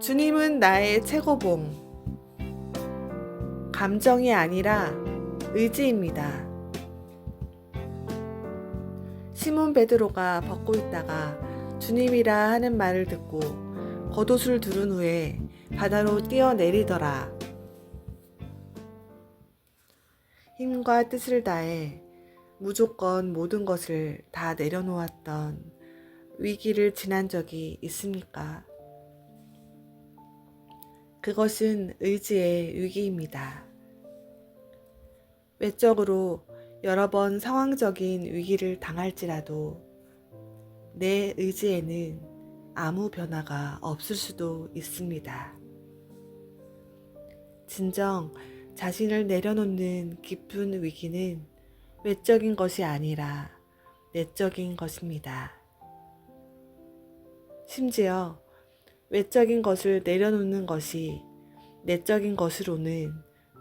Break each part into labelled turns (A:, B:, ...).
A: 주님은 나의 최고봉. 감정이 아니라 의지입니다. 시몬 베드로가 벗고 있다가 주님이라 하는 말을 듣고 겉옷을 두른 후에 바다로 뛰어내리더라. 힘과 뜻을 다해 무조건 모든 것을 다 내려놓았던 위기를 지난 적이 있습니까? 그것은 의지의 위기입니다. 외적으로 여러 번 상황적인 위기를 당할지라도 내 의지에는 아무 변화가 없을 수도 있습니다. 진정 자신을 내려놓는 깊은 위기는 외적인 것이 아니라 내적인 것입니다. 심지어 외적인 것을 내려놓는 것이 내적인 것으로는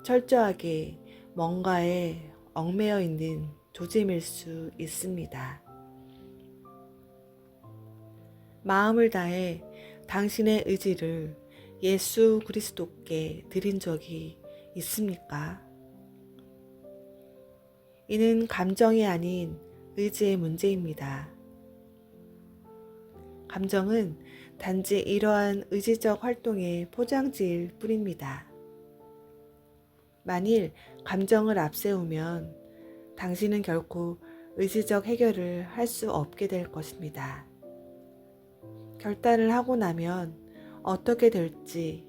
A: 철저하게 뭔가에 얽매여 있는 조짐일 수 있습니다. 마음을 다해 당신의 의지를 예수 그리스도께 드린 적이 있습니까? 이는 감정이 아닌 의지의 문제입니다. 감정은 단지 이러한 의지적 활동의 포장지일 뿐입니다. 만일 감정을 앞세우면 당신은 결코 의지적 해결을 할 수 없게 될 것입니다. 결단을 하고 나면 어떻게 될지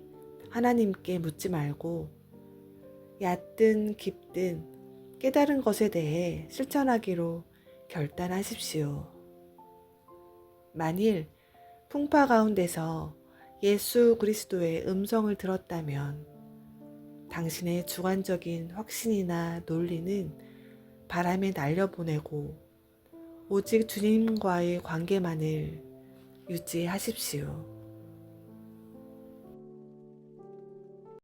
A: 하나님께 묻지 말고 얕든 깊든 깨달은 것에 대해 실천하기로 결단하십시오. 만일 풍파 가운데서 예수 그리스도의 음성을 들었다면 당신의 주관적인 확신이나 논리는 바람에 날려보내고 오직 주님과의 관계만을 유지하십시오.